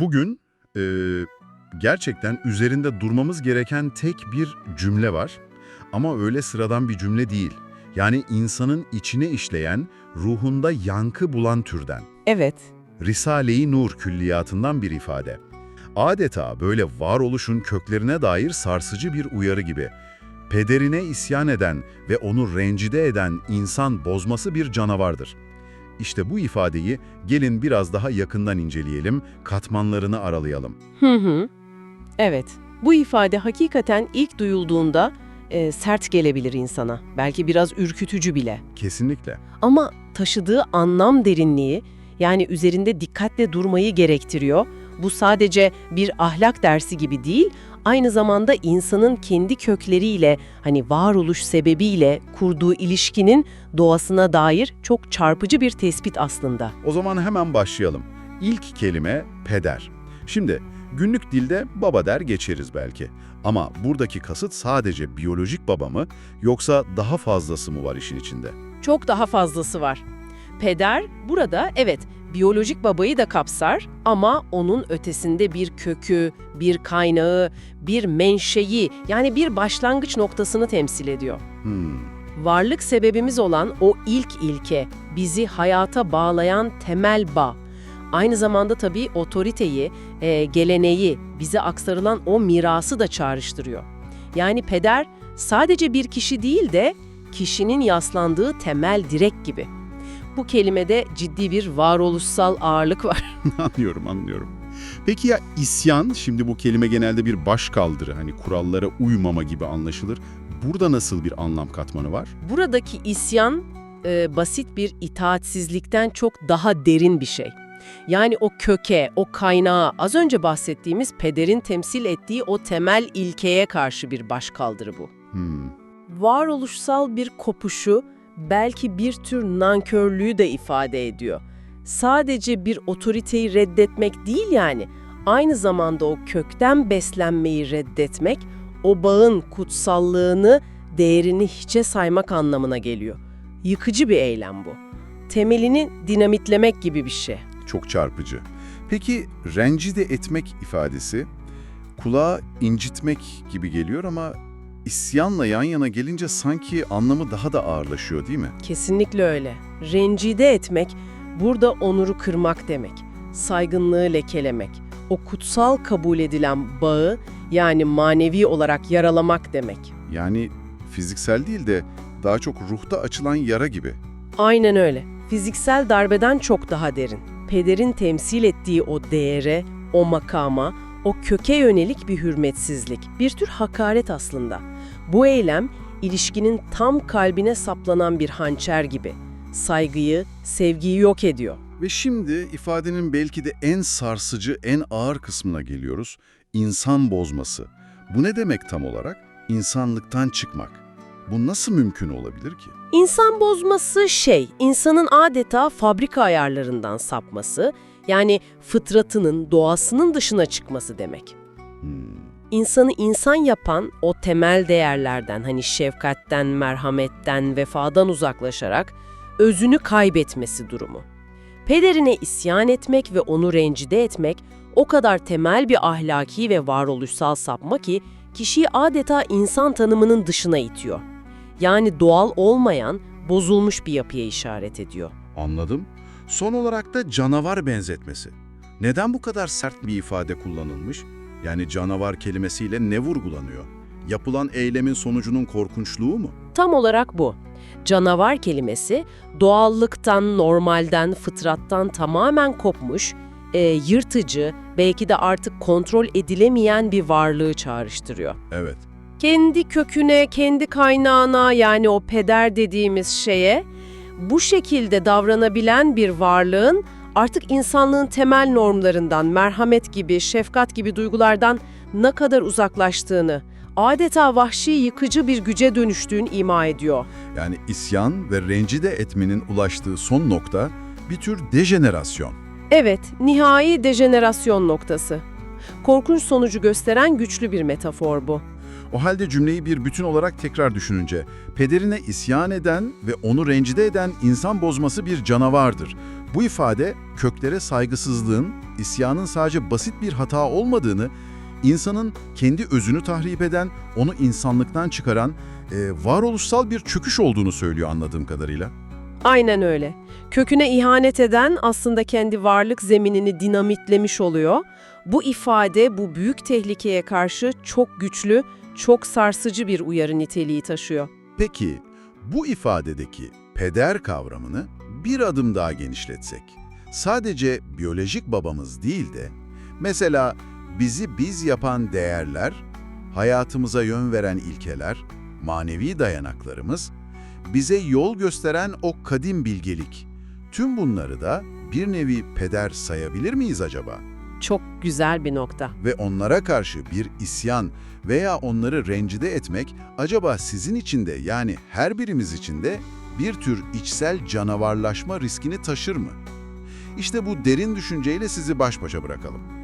Bugün e, gerçekten üzerinde durmamız gereken tek bir cümle var. Ama öyle sıradan bir cümle değil. Yani insanın içine işleyen, ruhunda yankı bulan türden. Evet, Risale-i Nur külliyatından bir ifade. Adeta böyle varoluşun köklerine dair sarsıcı bir uyarı gibi. Pederine isyan eden ve onu rencide eden insan bozması bir canavardır. İşte bu ifadeyi gelin biraz daha yakından inceleyelim, katmanlarını aralayalım. Hı hı. Evet. Bu ifade hakikaten ilk duyulduğunda e, sert gelebilir insana. Belki biraz ürkütücü bile. Kesinlikle. Ama taşıdığı anlam derinliği, yani üzerinde dikkatle durmayı gerektiriyor. Bu sadece bir ahlak dersi gibi değil, aynı zamanda insanın kendi kökleriyle, hani varoluş sebebiyle kurduğu ilişkinin doğasına dair çok çarpıcı bir tespit aslında. O zaman hemen başlayalım. İlk kelime peder. Şimdi günlük dilde baba der geçeriz belki. Ama buradaki kasıt sadece biyolojik baba mı yoksa daha fazlası mı var işin içinde? Çok daha fazlası var. Peder burada evet biyolojik babayı da kapsar ama onun ötesinde bir kökü, bir kaynağı, bir menşei yani bir başlangıç noktasını temsil ediyor. Hmm, Varlık sebebimiz olan o ilk ilke, bizi hayata bağlayan temel bağ. Aynı zamanda tabii otoriteyi, e, geleneği, bize aktarılan o mirası da çağrıştırıyor. Yani peder sadece bir kişi değil de kişinin yaslandığı temel direk gibi. Bu kelimede ciddi bir varoluşsal ağırlık var. anlıyorum anlıyorum. Peki ya isyan, şimdi bu kelime genelde bir başkaldırı, hani kurallara uymama gibi anlaşılır. Burada nasıl bir anlam katmanı var? Buradaki isyan e, basit bir itaatsizlikten çok daha derin bir şey. Yani o köke, o kaynağa, az önce bahsettiğimiz pederin temsil ettiği o temel ilkeye karşı bir başkaldırı bu. Hmm, Varoluşsal bir kopuşu, belki bir tür nankörlüğü de ifade ediyor. Sadece bir otoriteyi reddetmek değil yani, aynı zamanda o kökten beslenmeyi reddetmek, o bağın kutsallığını, değerini hiçe saymak anlamına geliyor. Yıkıcı bir eylem bu. Temelini dinamitlemek gibi bir şey. çok çarpıcı. Peki rencide etmek ifadesi kulağa incitmek gibi geliyor ama isyanla yan yana gelince sanki anlamı daha da ağırlaşıyor değil mi? Kesinlikle öyle. Rencide etmek, burada onuru kırmak demek. Saygınlığı lekelemek. O kutsal kabul edilen bağı, yani manevi olarak yaralamak demek. Yani fiziksel değil de daha çok ruhta açılan yara gibi. Aynen öyle. Fiziksel darbeden çok daha derin. Pederin temsil ettiği o değere, o makama, o köke yönelik bir hürmetsizlik, bir tür hakaret aslında. Bu eylem, ilişkinin tam kalbine saplanan bir hançer gibi. Saygıyı, sevgiyi yok ediyor. Ve şimdi ifadenin belki de en sarsıcı, en ağır kısmına geliyoruz. İnsan bozması. Bu ne demek tam olarak? İnsanlıktan çıkmak. Bu nasıl mümkün olabilir ki? İnsan bozması şey, insanın adeta fabrika ayarlarından sapması, yani fıtratının, doğasının dışına çıkması demek. Hmm, İnsanı insan yapan o temel değerlerden, hani şefkatten, merhametten, vefadan uzaklaşarak özünü kaybetmesi durumu. Pederine isyan etmek ve onu rencide etmek o kadar temel bir ahlaki ve varoluşsal sapma ki kişiyi adeta insan tanımının dışına itiyor. Yani doğal olmayan, bozulmuş bir yapıya işaret ediyor. Anladım. Son olarak da canavar benzetmesi. Neden bu kadar sert bir ifade kullanılmış? Yani canavar kelimesiyle ne vurgulanıyor? Yapılan eylemin sonucunun korkunçluğu mu? Tam olarak bu. Canavar kelimesi doğallıktan, normalden, fıtrattan tamamen kopmuş, e, yırtıcı, belki de artık kontrol edilemeyen bir varlığı çağrıştırıyor. Evet. Kendi köküne, kendi kaynağına yani o peder dediğimiz şeye bu şekilde davranabilen bir varlığın artık insanlığın temel normlarından, merhamet gibi, şefkat gibi duygulardan ne kadar uzaklaştığını, adeta vahşi yıkıcı bir güce dönüştüğünü ima ediyor. Yani isyan ve rencide etmenin ulaştığı son nokta bir tür dejenerasyon. Evet, nihai dejenerasyon noktası. Korkunç sonucu gösteren güçlü bir metafor bu. O halde cümleyi bir bütün olarak tekrar düşününce, pederine isyan eden ve onu rencide eden insan bozması bir canavardır. Bu ifade köklere saygısızlığın, isyanın sadece basit bir hata olmadığını, insanın kendi özünü tahrip eden, onu insanlıktan çıkaran, e, varoluşsal bir çöküş olduğunu söylüyor anladığım kadarıyla. Aynen öyle. Köküne ihanet eden aslında kendi varlık zeminini dinamitlemiş oluyor. Bu ifade bu büyük tehlikeye karşı çok güçlü, çok sarsıcı bir uyarı niteliği taşıyor. Peki bu ifadedeki peder kavramını bir adım daha genişletsek, sadece biyolojik babamız değil de mesela bizi biz yapan değerler, hayatımıza yön veren ilkeler, manevi dayanaklarımız, bize yol gösteren o kadim bilgelik, tüm bunları da bir nevi peder sayabilir miyiz acaba? Çok güzel bir nokta. Ve onlara karşı bir isyan veya onları rencide etmek acaba sizin için de yani her birimiz için de bir tür içsel canavarlaşma riskini taşır mı? İşte bu derin düşünceyle sizi baş başa bırakalım.